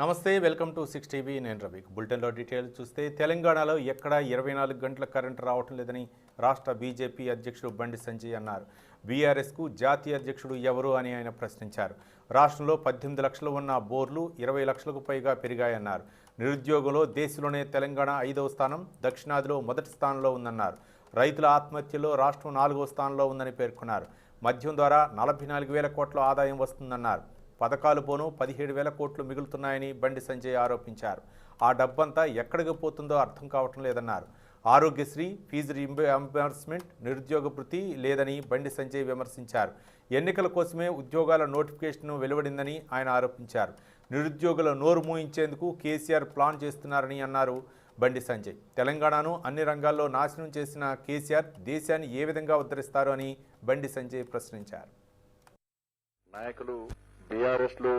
నమస్తే welcome to six TV. నేను రవి. బులెటిన్లో డీటెయిల్స్ చూస్తే తెలంగాణలో ఎక్కడా ఇరవై నాలుగు గంటల కరెంటు రావటం లేదని రాష్ట్ర బీజేపీ అధ్యక్షుడు బండి సంజయ్ అన్నారు. బీఆర్ఎస్కు జాతీయ అధ్యక్షుడు ఎవరు అని ఆయన ప్రశ్నించారు. రాష్ట్రంలో పద్దెనిమిది లక్షలు ఉన్న బోర్లు ఇరవై లక్షలకు పైగా పెరిగాయన్నారు. నిరుద్యోగంలో దేశంలోనే తెలంగాణ ఐదవ స్థానం దక్షిణాదిలో మొదటి స్థానంలో ఉందన్నారు. రైతుల ఆత్మహత్యలో రాష్ట్రం నాలుగవ స్థానంలో ఉందని పేర్కొన్నారు. మద్యం ద్వారా నలభై నాలుగు వేల కోట్ల ఆదాయం వస్తుందన్నారు. పథకాలు పోను పదిహేడు వేల కోట్లు మిగులుతున్నాయని బండి సంజయ్ ఆరోపించారు. ఆ డబ్బంతా ఎక్కడికి పోతుందో అర్థం కావటం లేదన్నారు. ఆరోగ్యశ్రీ ఫీజు రింబర్స్మెంట్ నిరుద్యోగ భృతి లేదని బండి సంజయ్ విమర్శించారు. ఎన్నికల కోసమే ఉద్యోగాల నోటిఫికేషన్ వెలువడిందని ఆయన ఆరోపించారు. నిరుద్యోగుల నోరు మూయించేందుకు కేసీఆర్ ప్లాన్ చేస్తున్నారని అన్నారు బండి సంజయ్. తెలంగాణను అన్ని రంగాల్లో నాశనం చేసిన కేసీఆర్ దేశాన్ని ఏ విధంగా ఉద్ధరిస్తారు అని బండి సంజయ్ ప్రశ్నించారు. నాయకులు బీఆర్ఎస్లో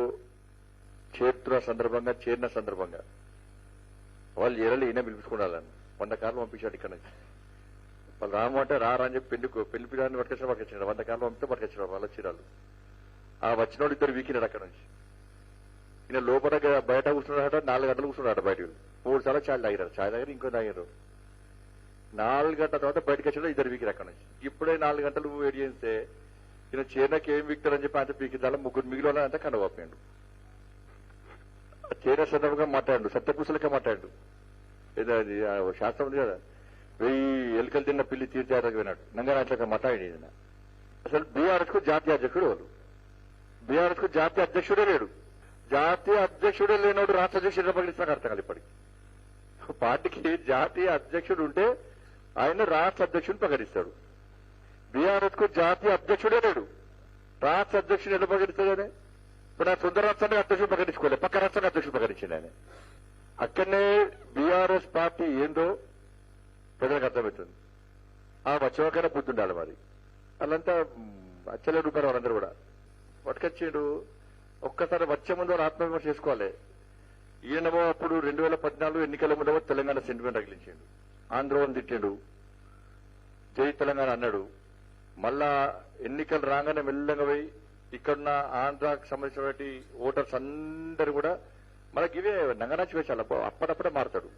చేరుతున్న సందర్భంగా చేరిన సందర్భంగా. వాళ్ళు ఎరలు ఈయన పిలిపించుకోవాలని వంద కార్లు పంపించాడు ఇక్కడ నుంచి. వాళ్ళు రామంటే రారా అని చెప్పి పెళ్ళి పెళ్ళి పిల్లని పట్టుకొచ్చిన పట్టుకొచ్చాడు వంద కార్లు పంపితే పట్టుకొచ్చాడు వాళ్ళ చీరాలు ఆ వచ్చినోడు ఇద్దరు వీకినాడు అక్కడ నుంచి. ఈయన లోపల బయట కూర్చున్నాడట నాలుగు గంటలు కూర్చున్నాడు బయట మూడు సార్లు చాయ్ తాగినారు చాలు తాగిన ఇంకో తాగారు నాలుగు గంటల తర్వాత బయటకు వచ్చాడు ఇద్దరు వీకిరు అక్కడ నుంచి. ఇప్పుడే నాలుగు గంటలు వెయిట్ చేస్తే ఈయన చేనకి ఏం విక్టర్ అని చెప్పి అంత పీకిదాల ముగ్గురు మిగిలిన అంతా కండవాపాడు చేన సందర్భంగా మాట్లాడు సత్యపురుషులకే మాట్లాడు. ఏదో శాస్త్రం ఉంది కదా. వెయ్యి ఎలుకలు తిన్న పిల్లి తీర్థయాత్రకు పోయినాడు. నంగనాట్లకి మాట్లాడి ఈయన. అసలు బీఆర్ఎస్కు జాతీయ అధ్యక్షుడు వాళ్ళు బీఆర్ఎస్కు జాతీయ అధ్యక్షుడే లేడు. జాతీయ అధ్యక్షుడే లేనోడు రాష్ట్ర అధ్యక్షుడు పగిలిస్తున్నారు అర్థం కాదు ఇప్పటికి. పార్టీకి జాతీయ అధ్యక్షుడు ఉంటే ఆయన రాష్ట్ర అధ్యక్షుడిని ప్రకటిస్తాడు బీఆర్ఎస్కు జాతీయ అధ్యక్షుడే లేడు. రాష్ట్ర అధ్యక్షుడు ఎలా ప్రకటిస్తాడనే ఇప్పుడు ఆ సుందర రాష్ట్రాన్ని అధ్యక్షుడు ప్రకటించుకోలేదు పక్క రాష్ట్రానికి అధ్యక్షుడు ప్రకటించింది ఆయన. అక్కడనే బీఆర్ఎస్ పార్టీ ఏందో ప్రజలకు అర్థమవుతుంది. ఆ వచ్చేవాకైనా బుద్ధి మరి. వాళ్ళంతా అచ్చలే రూపాయలు వాళ్ళందరూ కూడా. పట్టుకొచ్చిండు. ఒక్కసారి వచ్చే ముందు వాళ్ళు ఆత్మవిమర్శ చేసుకోవాలి. ఈయనమో అప్పుడు రెండు వేల పద్నాలుగు ఎన్నికల ముందేమో తెలంగాణ సెంటిమెంట్ తగిలించిండు ఆంధ్రవని తిట్టాడు. జై తెలంగాణ అన్నాడు. మళ్ళా ఎన్నికలు రాగానే మెల్లగా పోయి ఇక్కడున్న ఆంధ్రాకు సంబంధించినటువంటి ఓటర్స్ అందరు కూడా మనకి ఇవే నంగనాచి వేషాలు. అప్పటప్పుడే అప్పుడప్పుడే మారుతాడు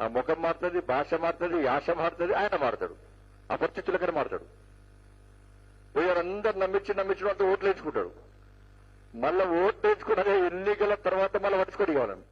ఆ ముఖం మారుతుంది భాష మారుతుంది యాష మారుతుంది ఆయన మారుతాడు. అపరిచితులకనే మారుతాడు. పోయారందరు నమ్మించి నమ్మించిన అంతా ఓట్లు వేసుకుంటాడు మళ్ళా ఓట్లు వేసుకున్నాక ఎన్నికల తర్వాత మళ్ళీ పట్టుకోడు కావాలని